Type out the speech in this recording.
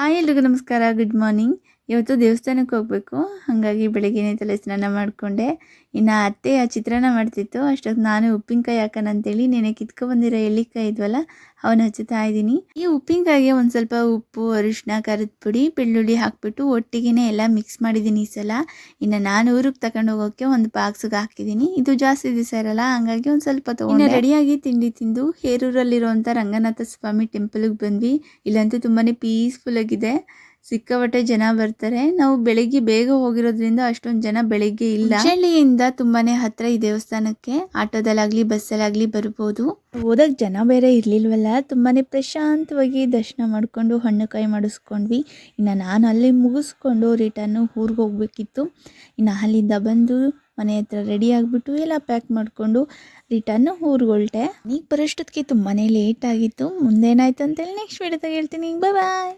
Hi ಎಲ್ರಿಗೂ ನಮಸ್ಕಾರ good morning ಇವತ್ತು ದೇವಸ್ಥಾನಕ್ಕೆ ಹೋಗಬೇಕು. ಹಾಗಾಗಿ ಬೆಳಗ್ಗೆನೇ ತಲೆ ಸ್ನಾನ ಮಾಡಿಕೊಂಡೆ. ಇನ್ನು ಅತ್ತೆ ಆ ಚಿತ್ರಾನ್ನ ಮಾಡ್ತಿತ್ತು. ಅಷ್ಟೊತ್ತು ನಾನು ಉಪ್ಪಿನಕಾಯಿ ಹಾಕೋಣ ಅಂತೇಳಿ ನೆನೆ ಕಿತ್ಕೊಬಂದಿರೋ ಎಳ್ಳಿಕಾಯಿ ಇದ್ವಲ್ಲ, ಅವನ್ನ ಹಚ್ಚುತ್ತಾ ಇದ್ದೀನಿ. ಈ ಉಪ್ಪಿನಕಾಯಿಗೆ ಒಂದು ಸ್ವಲ್ಪ ಉಪ್ಪು ಅರಿಶಿನ ಖಾರದ ಪುಡಿ, ಬೆಳ್ಳುಳ್ಳಿ ಹಾಕ್ಬಿಟ್ಟು ಒಟ್ಟಿಗೆನೇ ಎಲ್ಲ ಮಿಕ್ಸ್ ಮಾಡಿದ್ದೀನಿ ಈ ಸಲ. ಇನ್ನು ನಾನು ಊರಿಗೆ ತಗೊಂಡು ಹೋಗೋಕ್ಕೆ ಒಂದು ಬಾಕ್ಸ್ಗೆ ಹಾಕಿದ್ದೀನಿ. ಇದು ಜಾಸ್ತಿ ದಿವಸ ಇರಲ್ಲ, ಹಂಗಾಗಿ ಒಂದು ಸ್ವಲ್ಪ ತೊಗೊಂಡು. ರೆಡಿಯಾಗಿ ತಿಂಡಿ ತಿಂದು ಹೇರೂರಲ್ಲಿರುವಂಥ ರಂಗನಾಥ ಸ್ವಾಮಿ ಟೆಂಪಲ್ಗೆ ಬಂದ್ವಿ. ಇಲ್ಲಂತೂ ತುಂಬಾ ಪೀಸ್ಫುಲ್ ಆಗಿದೆ. ಸಿಕ್ಕಾಪಟ್ಟೆ ಜನ ಬರ್ತಾರೆ. ನಾವು ಬೆಳಿಗ್ಗೆ ಬೇಗ ಹೋಗಿರೋದ್ರಿಂದ ಅಷ್ಟೊಂದು ಜನ ಬೆಳಿಗ್ಗೆ ಇಲ್ಲ. ಹಳ್ಳಿಯಿಂದ ತುಂಬಾನೇ ಹತ್ರ ಈ ದೇವಸ್ಥಾನಕ್ಕೆ ಆಟೋದಲ್ಲಾಗ್ಲಿ, ಬಸ್ಸಲ್ಲಾಗ್ಲಿ ಬರ್ಬೋದು. ಹೋದಾಗ ಜನ ಬೇರೆ ಇರ್ಲಿಲ್ವಲ್ಲ. ತುಂಬಾನೇ ಪ್ರಶಾಂತವಾಗಿ ದರ್ಶನ ಮಾಡ್ಕೊಂಡು ಹಣ್ಣು ಕಾಯಿ ಮಾಡಿಸ್ಕೊಂಡ್ವಿ. ಇನ್ನು ನಾನು ಅಲ್ಲಿ ಮುಗಿಸ್ಕೊಂಡು ರಿಟರ್ನು ಊರಿಗೆ ಹೋಗ್ಬೇಕಿತ್ತು. ಇನ್ನು ಅಲ್ಲಿಂದ ಬಂದು ಮನೆ ಹತ್ರ ರೆಡಿ ಆಗಿಬಿಟ್ಟು ಎಲ್ಲ ಪ್ಯಾಕ್ ಮಾಡಿಕೊಂಡು ರಿಟರ್ನ್ ಊರಿಗೆ ಹೊರಟೆ. ಈಗ ಬರೋಷ್ಟೊತ್ತಿಗೆ ತುಂಬಾ ಲೇಟ್ ಆಗಿತ್ತು. ಮುಂದೇನಾಯ್ತು ಅಂತೇಳಿ ನೆಕ್ಸ್ಟ್ ವಿಡಿಯೋದಾಗ ಹೇಳ್ತೀನಿ. ಬಾಯ್ ಬಾಯ್